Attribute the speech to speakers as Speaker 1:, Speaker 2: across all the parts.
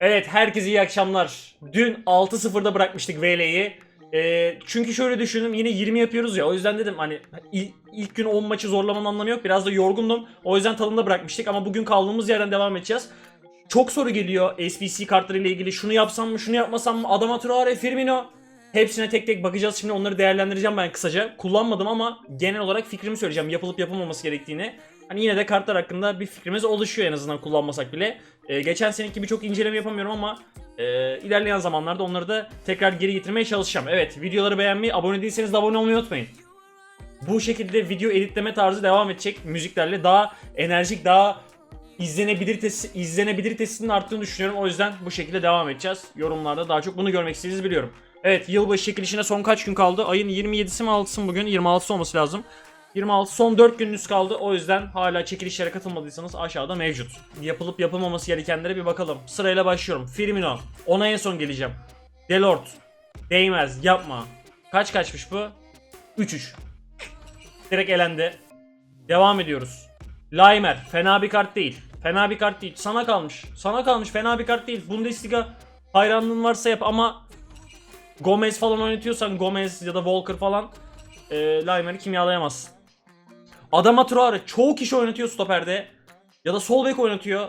Speaker 1: Evet herkese iyi akşamlar. Dün 6-0'da bırakmıştık VL'yi. Ee, çünkü şöyle düşündüm yine 20 yapıyoruz ya o yüzden dedim hani il- ilk gün 10 maçı zorlamanın anlamı yok. Biraz da yorgundum. O yüzden tadında bırakmıştık ama bugün kaldığımız yerden devam edeceğiz. Çok soru geliyor SBC kartları ile ilgili. Şunu yapsam mı, şunu yapmasam mı? Adama Traore, Firmino. Hepsine tek tek bakacağız. Şimdi onları değerlendireceğim ben kısaca. Kullanmadım ama genel olarak fikrimi söyleyeceğim. Yapılıp yapılmaması gerektiğini. Hani yine de kartlar hakkında bir fikrimiz oluşuyor en azından kullanmasak bile. Ee, geçen seneki gibi çok inceleme yapamıyorum ama e, ilerleyen zamanlarda onları da tekrar geri getirmeye çalışacağım. Evet videoları beğenmeyi, abone değilseniz de abone olmayı unutmayın. Bu şekilde video editleme tarzı devam edecek müziklerle daha enerjik, daha izlenebilitesi, izlenebilitesinin arttığını düşünüyorum. O yüzden bu şekilde devam edeceğiz. Yorumlarda daha çok bunu görmek istediğinizi biliyorum. Evet yılbaşı çekilişine son kaç gün kaldı? Ayın 27'si mi 6'sı mı bugün? 26'sı olması lazım. 26 son 4 gününüz kaldı. O yüzden hala çekilişlere katılmadıysanız aşağıda mevcut. Yapılıp yapılmaması gerekenlere bir bakalım. Sırayla başlıyorum. Firmino. Ona en son geleceğim. Delort. Değmez. Yapma. Kaç kaçmış bu? 3-3. Direkt elendi. Devam ediyoruz. Laimer. Fena bir kart değil. Fena bir kart değil. Sana kalmış. Sana kalmış. Fena bir kart değil. Bundesliga hayranlığın varsa yap ama Gomez falan oynatıyorsan Gomez ya da Walker falan e, Laimer'i kimyalayamazsın. Adama Traore çoğu kişi oynatıyor stoperde. Ya da sol bek oynatıyor.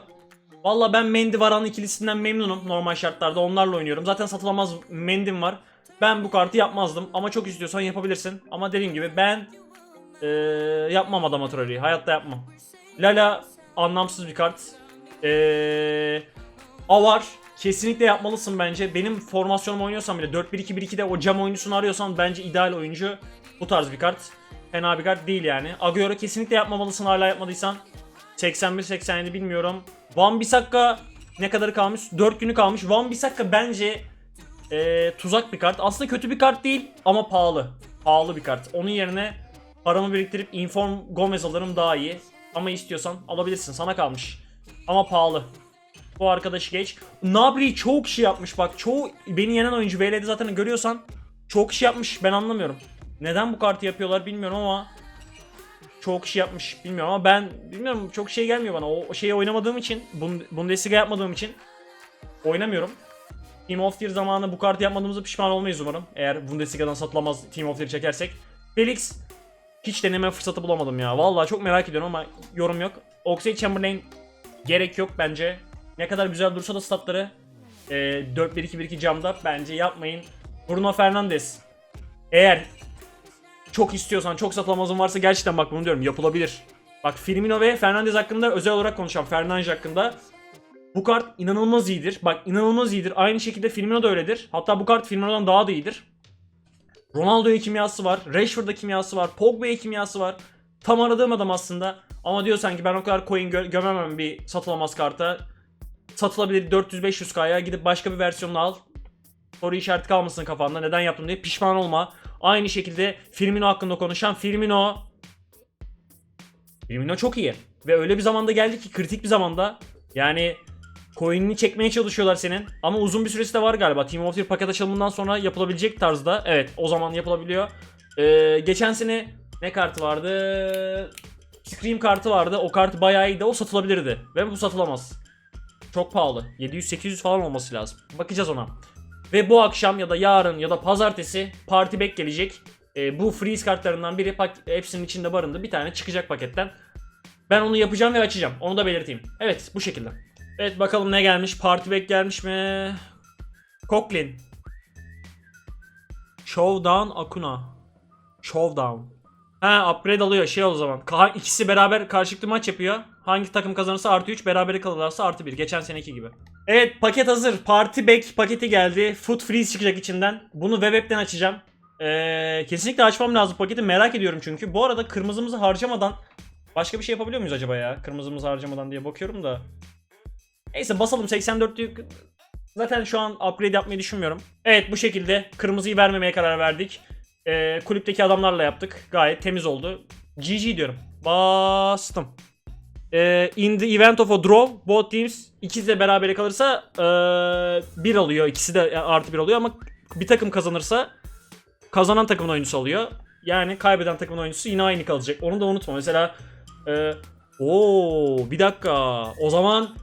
Speaker 1: Valla ben Mendy Varan ikilisinden memnunum normal şartlarda. Onlarla oynuyorum. Zaten satılamaz Mendy'm var. Ben bu kartı yapmazdım. Ama çok istiyorsan yapabilirsin. Ama dediğim gibi ben eee, yapmam adama Traore'yi. Hayatta yapmam. Lala anlamsız bir kart. Eee Avar kesinlikle yapmalısın bence. Benim formasyonumu oynuyorsan bile 4-1-2-1-2'de o cam oyuncusunu arıyorsan bence ideal oyuncu bu tarz bir kart. Fena bir kart değil yani. Agüero kesinlikle yapmamalısın hala yapmadıysan. 81-87 bilmiyorum. Van Bissaka ne kadar kalmış? 4 günü kalmış. Van Bissaka bence eee, tuzak bir kart. Aslında kötü bir kart değil ama pahalı. Pahalı bir kart. Onun yerine paramı biriktirip Inform Gomez alırım daha iyi. Ama istiyorsan alabilirsin. Sana kalmış. Ama pahalı. Bu arkadaşı geç. Nabri çoğu kişi yapmış bak. Çoğu beni yenen oyuncu VL'de zaten görüyorsan çok kişi yapmış. Ben anlamıyorum. Neden bu kartı yapıyorlar bilmiyorum ama çoğu kişi yapmış bilmiyorum ama ben bilmiyorum çok şey gelmiyor bana. O şeyi oynamadığım için, Bund- Bundesliga yapmadığım için oynamıyorum. Team of the Year zamanı bu kartı yapmadığımızda pişman olmayız umarım. Eğer Bundesliga'dan satılamaz Team of the Year çekersek. Felix hiç deneme fırsatı bulamadım ya. Vallahi çok merak ediyorum ama yorum yok. Oxlade Chamberlain gerek yok bence. Ne kadar güzel dursa da statları e, 4-1-2-1-2 camda bence yapmayın. Bruno Fernandes. Eğer çok istiyorsan, çok satılamazın varsa gerçekten bak bunu diyorum yapılabilir. Bak Firmino ve Fernandes hakkında özel olarak konuşacağım. Fernandes hakkında. Bu kart inanılmaz iyidir. Bak inanılmaz iyidir. Aynı şekilde Firmino da öyledir. Hatta bu kart Firmino'dan daha da iyidir. Ronaldo'ya kimyası var. Rashford'a kimyası var. Pogba'ya kimyası var. Tam aradığım adam aslında. Ama diyor sanki ben o kadar coin gö- gömemem bir satılamaz karta. Satılabilir 400-500k'ya gidip başka bir versiyonunu al. Soru işareti kalmasın kafanda. Neden yaptım diye pişman olma. Aynı şekilde Firmino hakkında konuşan Firmino. Firmino çok iyi. Ve öyle bir zamanda geldi ki kritik bir zamanda. Yani coin'ini çekmeye çalışıyorlar senin. Ama uzun bir süresi de var galiba. Team of the Year paket açılımından sonra yapılabilecek tarzda. Evet o zaman yapılabiliyor. Ee, geçen sene ne kartı vardı? Scream kartı vardı. O kart bayağı iyiydi. O satılabilirdi. Ve bu satılamaz. Çok pahalı. 700-800 falan olması lazım. Bakacağız ona. Ve bu akşam ya da yarın ya da pazartesi Party Back gelecek. Ee, bu freeze kartlarından biri hepsinin içinde barındı. Bir tane çıkacak paketten. Ben onu yapacağım ve açacağım. Onu da belirteyim. Evet bu şekilde. Evet bakalım ne gelmiş. Party Back gelmiş mi? Coughlin. Showdown Akuna. Showdown. Ha upgrade alıyor şey o zaman. Ka- ikisi beraber karşılıklı maç yapıyor. Hangi takım kazanırsa artı 3 berabere kalırlarsa artı 1. Geçen seneki gibi. Evet paket hazır. Party Back paketi geldi. Foot Freeze çıkacak içinden. Bunu web app'ten açacağım. Ee, kesinlikle açmam lazım paketi merak ediyorum çünkü. Bu arada kırmızımızı harcamadan başka bir şey yapabiliyor muyuz acaba ya? Kırmızımızı harcamadan diye bakıyorum da. Neyse basalım 84'lük Zaten şu an upgrade yapmayı düşünmüyorum. Evet bu şekilde kırmızıyı vermemeye karar verdik. Ee, kulüpteki adamlarla yaptık. Gayet temiz oldu. GG diyorum. Bastım. Ee, in the event of a draw, both teams ikisi de berabere kalırsa ee, bir alıyor. İkisi de e, artı bir alıyor ama bir takım kazanırsa kazanan takımın oyuncusu alıyor. Yani kaybeden takımın oyuncusu yine aynı kalacak. Onu da unutma. Mesela ee, Oo bir dakika. O zaman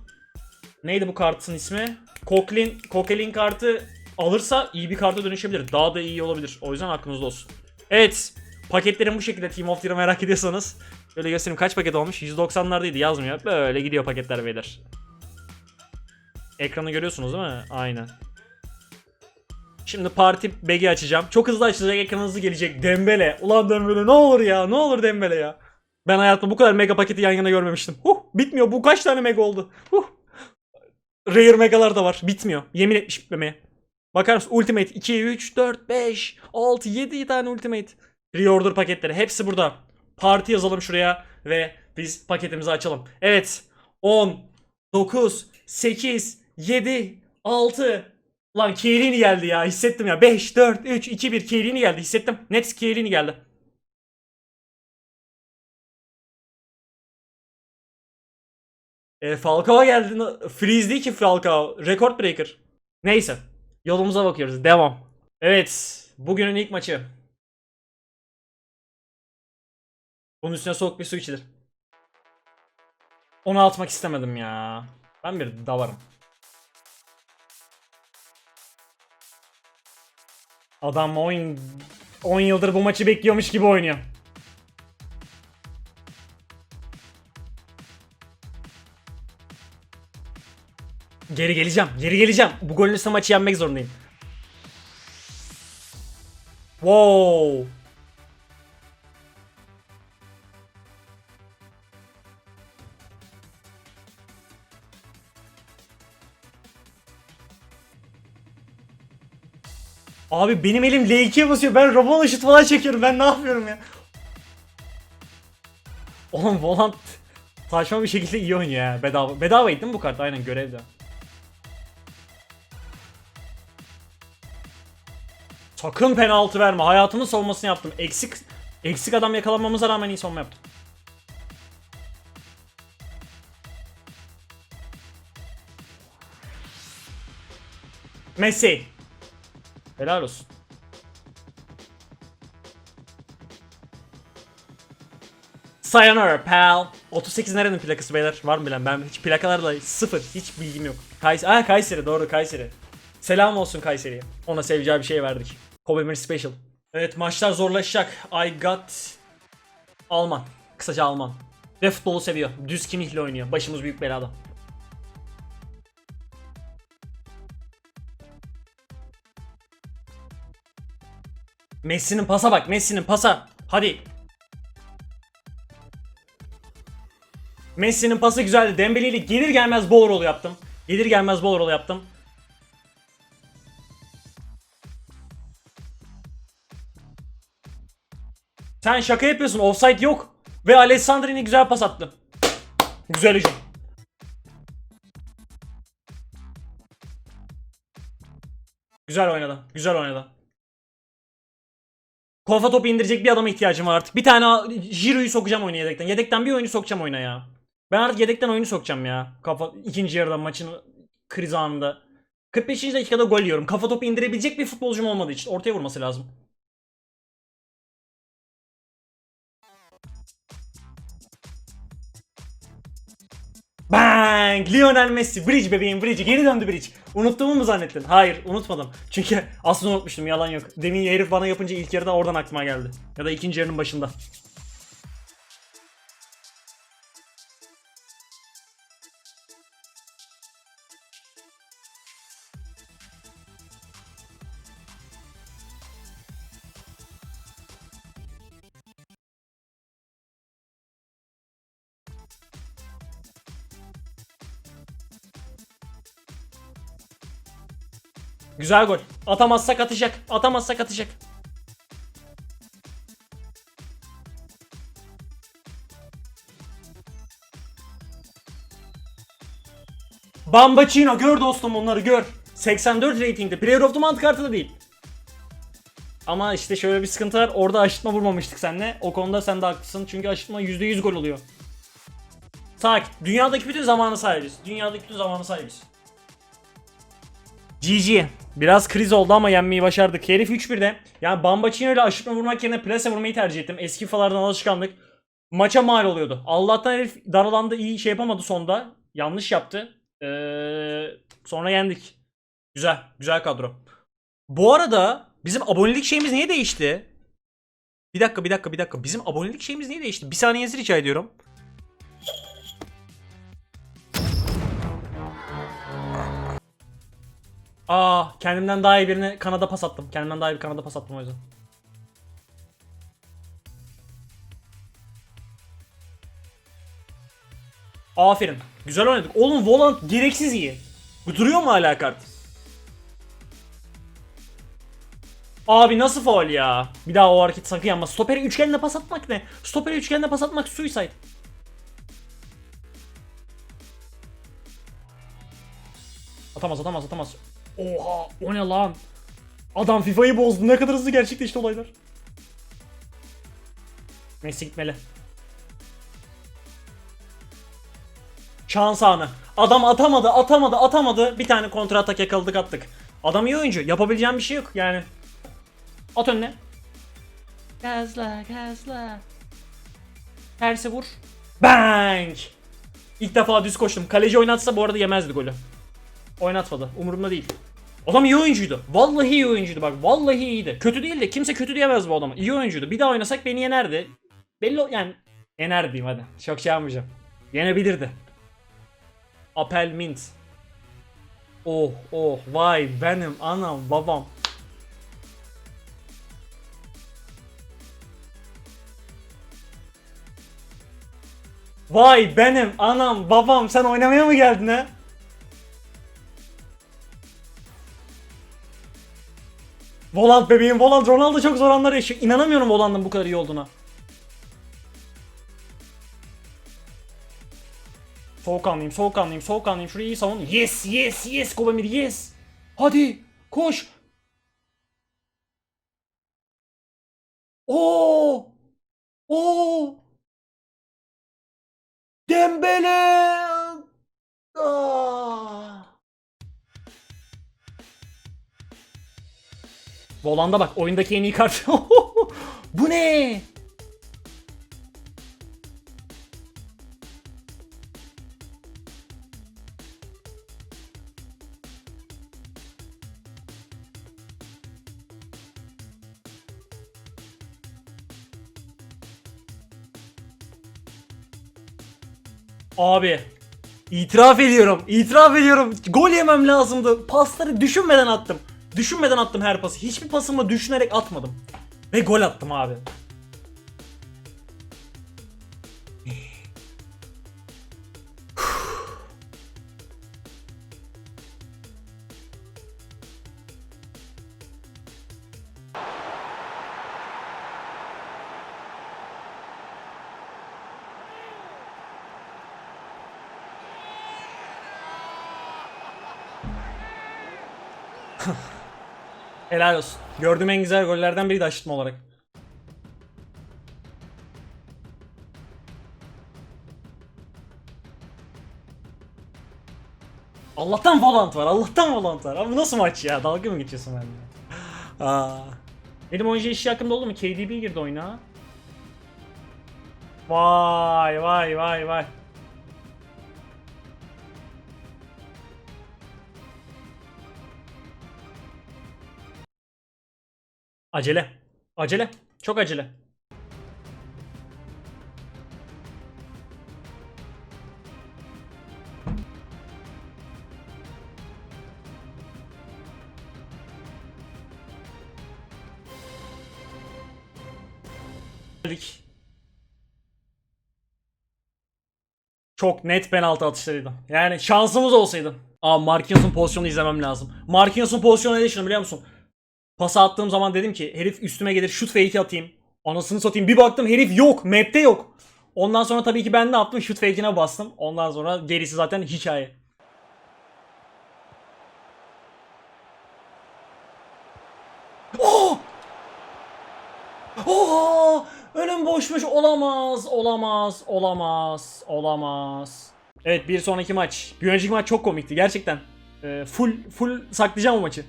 Speaker 1: neydi bu kartın ismi? Koklin, Kokelin kartı alırsa iyi bir karta dönüşebilir. Daha da iyi olabilir. O yüzden aklınızda olsun. Evet. Paketlerim bu şekilde Team of the Year'ı merak ediyorsanız. Böyle göstereyim kaç paket olmuş? 190'lardaydı yazmıyor. Böyle gidiyor paketler beyler. Ekranı görüyorsunuz değil mi? Aynen. Şimdi parti BG açacağım. Çok hızlı açılacak, ekran hızlı gelecek. Dembele. Ulan Dembele ne olur ya. Ne olur Dembele ya. Ben hayatımda bu kadar mega paketi yan yana görmemiştim. Huh, bitmiyor. Bu kaç tane mega oldu? Huh. Rare megalar da var. Bitmiyor. Yemin etmiş bitmemeye. Bakar mısın? Ultimate 2, 3, 4, 5, 6, 7 tane Ultimate. Reorder paketleri. Hepsi burada. Parti yazalım şuraya ve biz paketimizi açalım. Evet. 10, 9, 8, 7, 6. Lan Chiellini geldi ya. Hissettim ya. 5, 4, 3, 2, 1. Chiellini geldi. Hissettim. Net Chiellini geldi. E, Falcao geldi. Freeze değil ki Falcao. Record breaker. Neyse. Yolumuza bakıyoruz. Devam. Evet. Bugünün ilk maçı. Bunun üstüne soğuk bir su içilir. Onu atmak istemedim ya. Ben bir davarım. Adam oyun 10 yıldır bu maçı bekliyormuş gibi oynuyor. Geri geleceğim. Geri geleceğim. Bu golün üstüne maçı yenmek zorundayım. Wow. Abi benim elim L2'ye basıyor. Ben Rabona şut falan çekiyorum. Ben ne yapıyorum ya? Oğlum Volant saçma bir şekilde iyi oynuyor ya. Bedava. Bedavaydı değil mi bu kart? Aynen görevde. Sakın penaltı verme. Hayatımın savunmasını yaptım. Eksik eksik adam yakalanmamıza rağmen iyi savunma yaptım. Messi. Helal olsun. Sayonara pal. 38 nerenin plakası beyler? Var mı bilen? Ben hiç plakalarla sıfır. Hiç bilgim yok. Kayseri. Aa Kayseri doğru Kayseri. Selam olsun Kayseri'ye. Ona seveceği bir şey verdik. Kobe Mir Special. Evet maçlar zorlaşacak. I got Alman. Kısaca Alman. Ve futbolu seviyor. Düz kimihle oynuyor. Başımız büyük belada. Messi'nin pasa bak. Messi'nin pasa. Hadi. Messi'nin pası güzeldi. Dembele ile gelir gelmez ball roll yaptım. Gelir gelmez ball roll yaptım. Sen şaka yapıyorsun. Offside yok. Ve Alessandrini güzel pas attı. Güzel hücum. Güzel oynadı. Güzel oynadı. Kafa topu indirecek bir adama ihtiyacım var artık. Bir tane Jiro'yu sokacağım oyuna yedekten. Yedekten bir oyunu sokacağım oyuna ya. Ben artık yedekten oyunu sokacağım ya. Kafa ikinci yarıda maçın kriz anında. 45. dakikada gol yiyorum. Kafa topu indirebilecek bir futbolcum olmadığı için ortaya vurması lazım. Bang! Lionel Messi. Bridge bebeğim Bridge. Geri döndü Bridge. Unuttuğumu mu zannettin? Hayır unutmadım. Çünkü aslında unutmuştum yalan yok. Demin herif bana yapınca ilk yarıda oradan aklıma geldi. Ya da ikinci yarının başında. Güzel gol. Atamazsak atacak. Atamazsak atacak. Bambacino gör dostum onları gör. 84 ratingde. Player of the Month kartı da değil. Ama işte şöyle bir sıkıntı var. Orada aşıtma vurmamıştık seninle. O konuda sen de haklısın. Çünkü aşıtma %100 gol oluyor. Sakin. Dünyadaki bütün zamanı sahibiz. Dünyadaki bütün zamanı sahibiz. GG. Biraz kriz oldu ama yenmeyi başardık. Herif 3-1'de. Yani Bambacino ile aşırtma vurmak yerine plase vurmayı tercih ettim. Eski FIFA'lardan alışkanlık. Maça mal oluyordu. Allah'tan herif dar alanda iyi şey yapamadı sonda. Yanlış yaptı. Ee, sonra yendik. Güzel. Güzel kadro. Bu arada bizim abonelik şeyimiz niye değişti? Bir dakika bir dakika bir dakika. Bizim abonelik şeyimiz niye değişti? Bir saniyenizi rica ediyorum. Aa kendimden daha iyi birine Kanada pas attım. Kendimden daha iyi bir Kanada pas attım o yüzden. Aferin. Güzel oynadık. Oğlum Volant gereksiz iyi. Duruyor mu hala kart? Abi nasıl faul ya? Bir daha o hareket sakın yapma. Stopere üçgenle pas atmak ne? Stopere üçgenle pas atmak suicide. Atamaz atamaz atamaz. Oha o ne lan? Adam FIFA'yı bozdu. Ne kadar hızlı gerçekleşti olaylar. Messi gitmeli. Şans anı. Adam atamadı, atamadı, atamadı. Bir tane kontra atak yakaladık attık. Adam iyi oyuncu. Yapabileceğim bir şey yok yani. At önüne. Gazla, gazla. Terse vur. Bang! İlk defa düz koştum. Kaleci oynatsa bu arada yemezdi golü. Oynatmadı. Umurumda değil. Adam iyi oyuncuydu. Vallahi iyi oyuncuydu bak. Vallahi iyiydi. Kötü değil de kimse kötü diyemez bu adama. İyi oyuncuydu. Bir daha oynasak beni yenerdi. Belli o- yani yener diyeyim hadi. Çok şey yapmayacağım. Yenebilirdi. Apel Mint. Oh oh vay benim anam babam. Vay benim anam babam sen oynamaya mı geldin ha? Volant bebeğim Volant Ronaldo çok zor anlar yaşıyor. İnanamıyorum Voland'ın bu kadar iyi olduğuna. Soğukkanlıyım, soğukkanlıyım, soğukkanlıyım. Şurayı iyi savun. Yes, yes, yes Kobamir, yes. Hadi, koş. Volanda bak, oyundaki en iyi kart. Bu ne? Abi itiraf ediyorum. itiraf ediyorum. Gol yemem lazımdı. Pasları düşünmeden attım. Düşünmeden attım her pası. Hiçbir pasımı düşünerek atmadım. Ve gol attım abi. Helal olsun. Gördüğüm en güzel gollerden biri de aşırtma olarak. Allah'tan volant var. Allah'tan volant var. Abi nasıl maç ya? Dalga mı geçiyorsun benimle? Aa. Benim oyuncu işi hakkında oldu mu? KDB girdi oyuna. Vay vay vay vay. Acele. Acele. Çok acele. Çok net penaltı atışlarıydı. Yani şansımız olsaydı. Aa Marquinhos'un pozisyonu izlemem lazım. Marquinhos'un pozisyonu ne düşündüm biliyor musun? Pası attığım zaman dedim ki herif üstüme gelir şut fake atayım. Anasını satayım. Bir baktım herif yok. Map'te yok. Ondan sonra tabii ki ben ne yaptım? Şut fake'ine bastım. Ondan sonra gerisi zaten hikaye. Oh! Oh! Önüm boşmuş. Olamaz. Olamaz. Olamaz. Olamaz. Evet bir sonraki maç. Bir önceki maç çok komikti gerçekten. Ee, full full saklayacağım o maçı.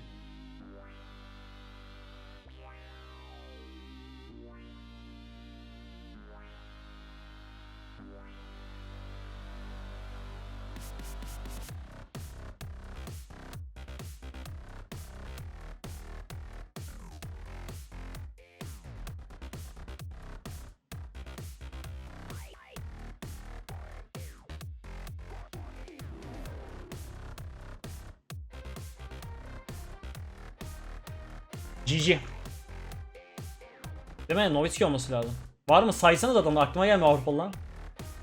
Speaker 1: Nowitzki olması lazım. Var mı? Saysanız adamı aklıma gelmiyor Avrupalı.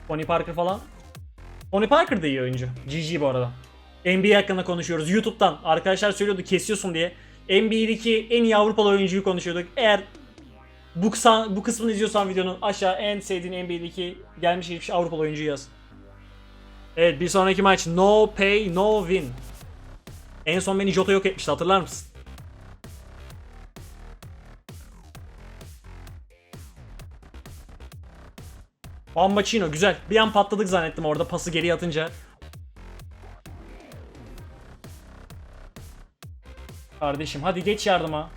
Speaker 1: Tony Parker falan. Tony Parker da iyi oyuncu. GG bu arada. NBA hakkında konuşuyoruz. YouTube'dan arkadaşlar söylüyordu kesiyorsun diye. NBA'deki en iyi Avrupalı oyuncuyu konuşuyorduk. Eğer bu, kısa, bu kısmını izliyorsan videonun aşağı en sevdiğin NBA'deki gelmiş geçmiş Avrupalı oyuncuyu yaz. Evet bir sonraki maç no pay no win. En son beni Jota yok etmişti hatırlar mısın? Bambacino güzel. Bir an patladık zannettim orada pası geri atınca. Kardeşim hadi geç yardıma.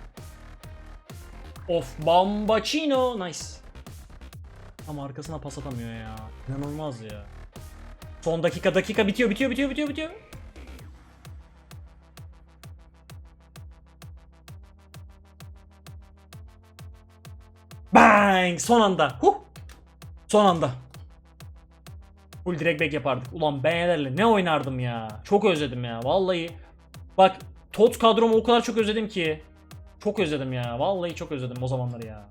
Speaker 1: Of Bambacino nice. Ama arkasına pas atamıyor ya. İnanılmaz ya. Son dakika dakika bitiyor bitiyor bitiyor bitiyor bitiyor. Bang! Son anda. Huh! Son anda. Full direkt back yapardık. Ulan beğenerle ne oynardım ya. Çok özledim ya. Vallahi. Bak tot kadromu o kadar çok özledim ki. Çok özledim ya. Vallahi çok özledim o zamanları ya.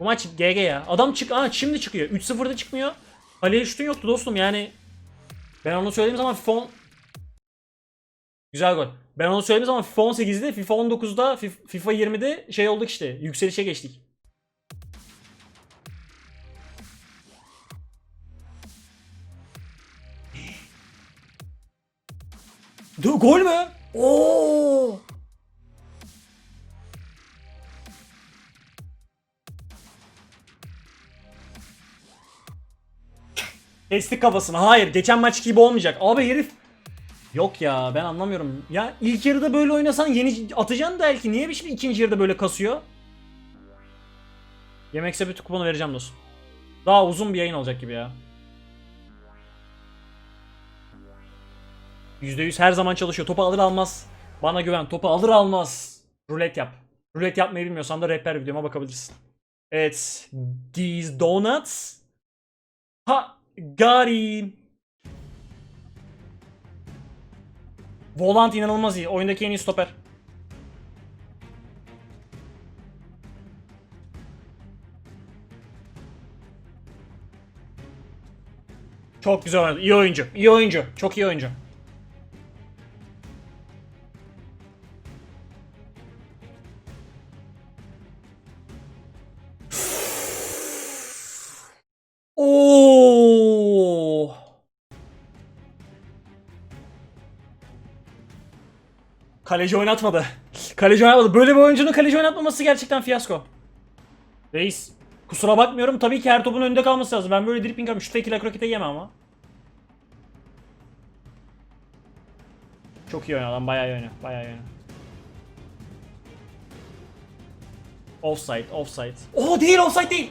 Speaker 1: Bu maç GG ya. Adam çık Aa, şimdi çıkıyor. 3-0'da çıkmıyor. Halil şutun yoktu dostum yani. Ben onu söylediğim zaman FIFA on- Güzel gol. Ben onu söylediğim zaman FIFA 18'de, FIFA 19'da, Fif- FIFA 20'de şey olduk işte. Yükselişe geçtik. Du gol mü? Oo! Kestik kafasını. Hayır, geçen maç gibi olmayacak. Abi herif Yok ya ben anlamıyorum. Ya ilk yarıda böyle oynasan yeni atacaksın da belki. Niye şey ikinci yarıda böyle kasıyor? Yemek sepeti kuponu vereceğim dostum. Daha uzun bir yayın olacak gibi ya. %100 her zaman çalışıyor. Topu alır almaz. Bana güven. Topu alır almaz. Rulet yap. Rulet yapmayı bilmiyorsan da rehber videoma bakabilirsin. Evet. These donuts. Ha. Got Volant inanılmaz iyi. Oyundaki en iyi stoper. Çok güzel oynadı. İyi oyuncu. İyi oyuncu. Çok iyi oyuncu. Oo! Kaleci oynatmadı. Kaleci oynatmadı. Böyle bir oyuncunun kaleci oynatmaması gerçekten fiyasko. Reis. Kusura bakmıyorum. Tabii ki her topun önünde kalması lazım. Ben böyle dripping yapıyorum. Şu tekila krokete yemem ama. Çok iyi oynuyor lan. Bayağı iyi oynuyor. Bayağı iyi oynuyor. Offside, offside. Oo değil, offside değil.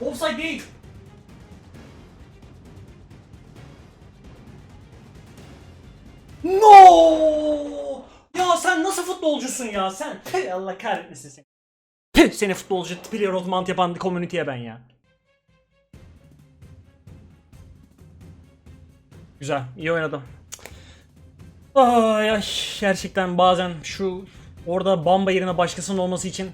Speaker 1: Offside değil. No! Ya sen nasıl futbolcusun ya sen? Tüh, Allah kahretmesin seni. Tüh, seni futbolcu player of month yapan community'ye ben ya. Güzel, iyi oynadım. Ay ay gerçekten bazen şu orada Bamba yerine başkasının olması için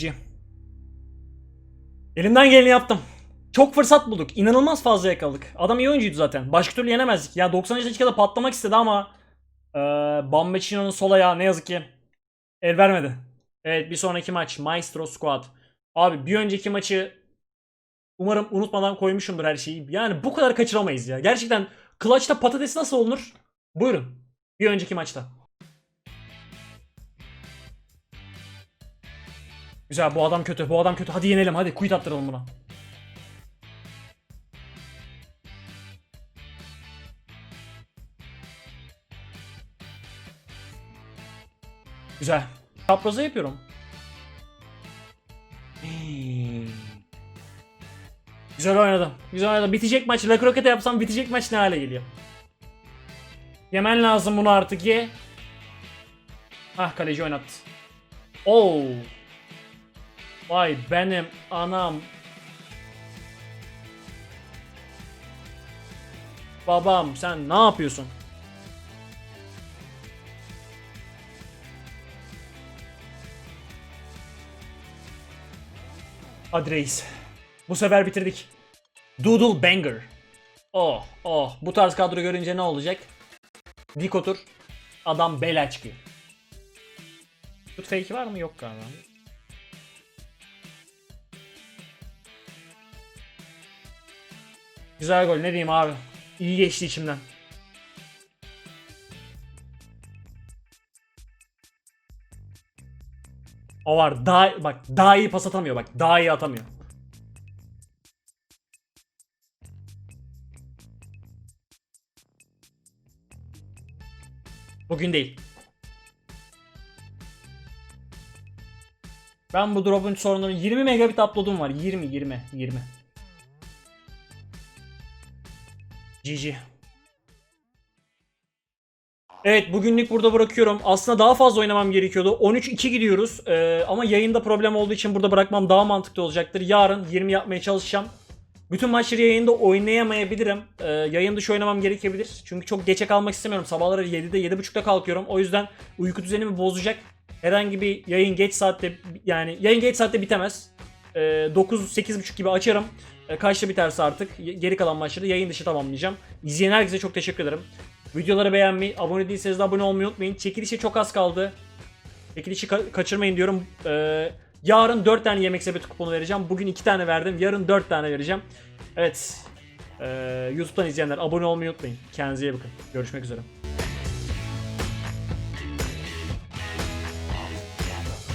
Speaker 1: GG. Elimden geleni yaptım. Çok fırsat bulduk. İnanılmaz fazla yakaladık. Adam iyi oyuncuydu zaten. Başka türlü yenemezdik. Ya 90. dakikada patlamak istedi ama ee, Bambacino'nun sol ayağı ne yazık ki el vermedi. Evet bir sonraki maç Maestro Squad. Abi bir önceki maçı umarım unutmadan koymuşumdur her şeyi. Yani bu kadar kaçıramayız ya. Gerçekten clutch'ta patates nasıl olunur? Buyurun. Bir önceki maçta. Güzel bu adam kötü. Bu adam kötü. Hadi yenelim. Hadi quit attıralım buna. Güzel. Çapraza yapıyorum. Hmm. Güzel oynadım. Güzel oynadım. Bitecek maç. La Croqueta yapsam bitecek maç ne hale geliyor. Yemen lazım bunu artık ye. Hah kaleci oynattı. Oo. Vay benim anam. Babam sen ne yapıyorsun? Hadi. Bu sefer bitirdik. Doodle Banger. Oh oh bu tarz kadro görünce ne olacak? Dik otur. Adam bela çıkıyor. Şut fake'i var mı? Yok galiba. Güzel gol ne diyeyim abi. İyi geçti içimden. O var. Daha bak daha iyi pas atamıyor bak. Daha iyi atamıyor. Bugün değil. Ben bu drop'un sorununu 20 megabit upload'um var. 20 20 20. GG. Evet bugünlük burada bırakıyorum. Aslında daha fazla oynamam gerekiyordu. 13-2 gidiyoruz. Ee, ama yayında problem olduğu için burada bırakmam daha mantıklı olacaktır. Yarın 20 yapmaya çalışacağım. Bütün maçları yayında oynayamayabilirim. Ee, yayın dışı oynamam gerekebilir. Çünkü çok geçe kalmak istemiyorum. Sabahları 7'de 7.30'da kalkıyorum. O yüzden uyku düzenimi bozacak. Herhangi bir yayın geç saatte yani yayın geç saatte bitemez. Ee, 9-8.30 gibi açarım. Ee, kaçta biterse artık geri kalan maçları yayın dışı tamamlayacağım. İzleyen herkese çok teşekkür ederim. Videoları beğenmeyi, abone değilseniz de abone olmayı unutmayın. Çekilişe çok az kaldı. Çekilişi ka- kaçırmayın diyorum. Ee, yarın 4 tane yemek sepeti kuponu vereceğim. Bugün 2 tane verdim. Yarın 4 tane vereceğim. Evet. Ee, YouTube'dan izleyenler abone olmayı unutmayın. Kendinize iyi bakın. Görüşmek üzere.